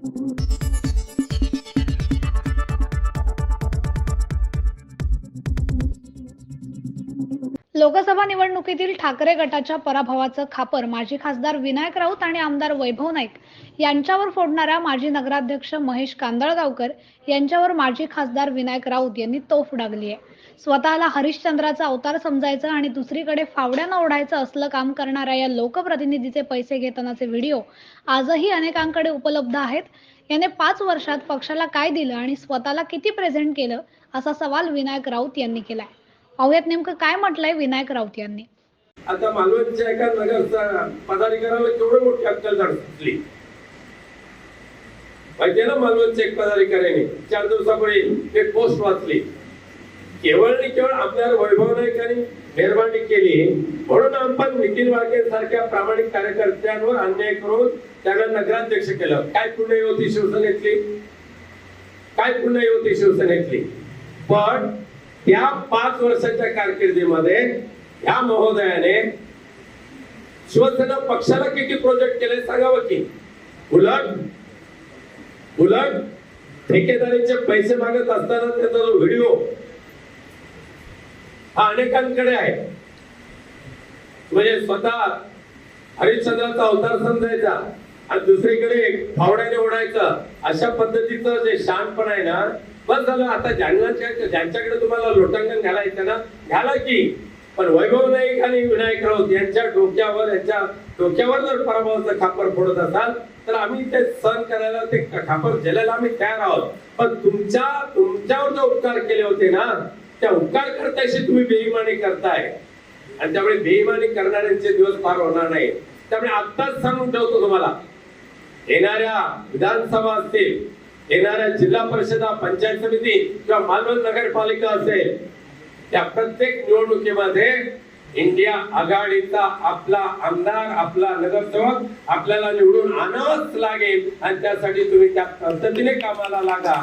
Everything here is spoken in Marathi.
Thank you. लोकसभा निवडणुकीतील ठाकरे गटाच्या पराभवाचं खापर माजी खासदार विनायक राऊत आणि आमदार वैभव नाईक यांच्यावर फोडणाऱ्या माजी नगराध्यक्ष महेश कांदळगावकर यांच्यावर माजी खासदार विनायक राऊत यांनी तोफ डागली आहे स्वतःला हरिश्चंद्राचा अवतार समजायचं आणि दुसरीकडे फावड्यानं ओढायचं असलं काम करणाऱ्या या लोकप्रतिनिधीचे पैसे घेतानाचे व्हिडिओ आजही अनेकांकडे उपलब्ध आहेत. याने पाच वर्षात पक्षाला काय दिलं आणि स्वतःला किती प्रेझेंट केलं असा सवाल विनायक राऊत यांनी केलाय. पाहुयात नेमकं काय म्हटलंय विनायक राऊत यांनी. आता मालवणच्या एका नगरचा पदाधिकाऱ्याला केवढं मोठी अक्कल सुचली माहितीये ना मालवणच्या एक पदाधिकाऱ्याने? चार दिवसापूर्वी एक पोस्ट वाचली. केवळ आणि केवळ आपल्यावर वैभव नाईकांनी मेहरबानी केली. म्हणून आपण नितीन वाघे सारख्या प्रामाणिक कार्यकर्त्यांवर अन्याय करून त्यांना नगराध्यक्ष केलं. काय पुण्य होती शिवसेनेतली? काय पुण्य होती शिवसेनेतली? पण त्या पाच वर्षाच्या कारकिर्दीमध्ये या महोदयाने शिवसेना पक्षाला किती प्रोजेक्ट केले सांगावं की? उलट उलट ठेकेदारीचे पैसे मागत असताना त्याचा जो व्हिडिओ हा अनेकांकडे आहे. म्हणजे स्वतः हरिश्चंद्राचा अवतार समजायचा आणि दुसरीकडे फावड्याने ओढायचं अशा पद्धतीचं जे शानपण आहे ना बस झालं. आता ज्यांच्या ज्यांच्याकडे तुम्हाला लोटांगण घालायचं ना घाला की. पण वैभव नाईक आणि विनायक राऊत यांच्या डोक्यावर यांच्या डोक्यावर जर पराभवाचं खापर फोडत असाल तर आम्ही ते सहन करायला ते खापर झेलायला आम्ही तयार आहोत. पण तुमच्या तुमच्यावर जे उपकार केले होते ना त्या उपकार करताशी तुम्ही बेईमानी करताय. आणि त्यामुळे बेईमानी करणाऱ्यांचे दिवस फार होणार नाही त्यामुळे आत्ताच सांगून ठेवतो तुम्हाला. येणाऱ्या विधानसभा असतील येणाऱ्या जिल्हा परिषदा पंचायत समिती किंवा मालवण नगरपालिका असेल त्या प्रत्येक निवडणुकीमध्ये इंडिया आघाडीचा आपला आमदार आपला नगरसेवक आपल्याला निवडून आणच लागेल. आणि त्यासाठी तुम्ही त्या पद्धतीने कामाला लागा.